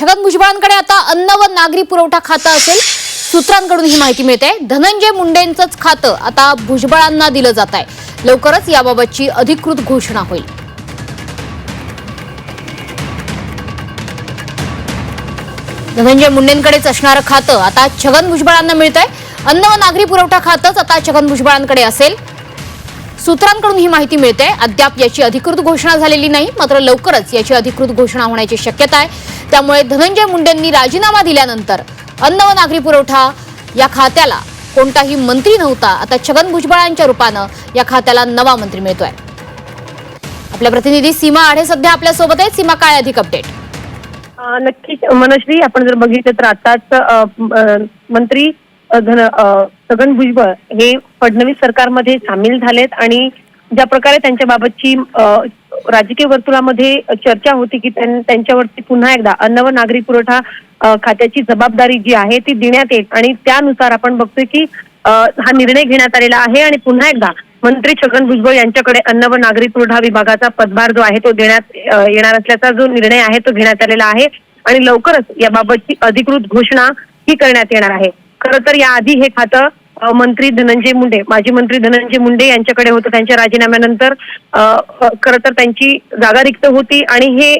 छगन भुजबळांकडे आता अन्न व नागरी पुरवठा खातं असेल सूत्रांकडून ही माहिती मिळते. धनंजय मुंडेंचंच खातं आता भुजबळांना दिलं जात आहे लवकरच याबाबतची अधिकृत घोषणा होईल. धनंजय मुंडेंकडेच असणारं खातं आता छगन भुजबळांना मिळतंय. अन्न व नागरी पुरवठा खातंच आता छगन भुजबळांकडे असेल. सूत्रांकडून ही माहिती मिळते. अद्याप याची अधिकृत घोषणा झालेली नाही मात्र लवकरच याची अधिकृत घोषणा होण्याची शक्यता आहे. त्यामुळे धनंजय मुंडेंनी राजीनामा दिल्यानंतर अन्न व नागरी पुरवठा या खात्याला कोणताही मंत्री नव्हता. आता छगन भुजबळांच्या रूपानं या खात्याला नवा मंत्री मिळतोय. आपल्या प्रतिनिधी सीमा आढे सध्या आपल्यासोबत आहेत. सीमा काय अधिक अपडेट नक्कीच. मनश्री आपण जर बघितलं तर आताच मंत्री धन छगन भुजबळ हे फडणवीस सरकारमध्ये सामील झालेत आणि ज्या प्रकारे त्यांच्या बाबतची राजकीय वर्तुळामध्ये चर्चा होती की त्यांच्यावरती पुन्हा एकदा अन्न व नागरी पुरवठा खात्याची जबाबदारी जी आहे ती देण्यात येईल. आणि त्यानुसार आपण बघतोय की हा निर्णय घेण्यात आलेला आहे आणि पुन्हा एकदा मंत्री छगन भुजबळ यांच्याकडे अन्न व नागरी पुरवठा विभागाचा पदभार जो आहे तो देण्यात येणार असल्याचा जो निर्णय आहे तो घेण्यात आलेला आहे. आणि लवकरच याबाबतची अधिकृत घोषणा ही करण्यात येणार आहे. खरं तर याआधी हे खातं मंत्री धनंजय मुंडे माजी मंत्री धनंजय मुंडे यांच्याकडे होतं. त्यांच्या राजीनाम्यानंतर खरं तर त्यांची जागा रिक्त होती आणि हे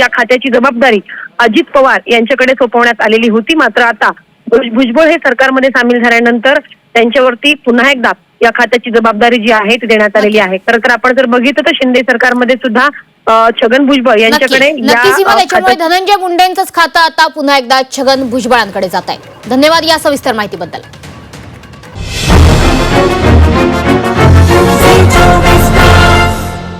या खात्याची जबाबदारी अजित पवार यांच्याकडे सोपवण्यात आलेली होती. मात्र आता भुज- भुजबळ हे सरकारमध्ये सामील झाल्यानंतर त्यांच्यावरती पुन्हा एकदा या खात्याची जबाबदारी जी आहे ती देण्यात आलेली आहे. खरं तर आपण जर बघितलं तर शिंदे सरकारमध्ये सुद्धा छगन भुजबळ यांच्याकडे धनंजय मुंडेंचंच खातं आता पुन्हा एकदा छगन भुजबळांकडे जात आहे. धन्यवाद या सविस्तर माहितीबद्दल.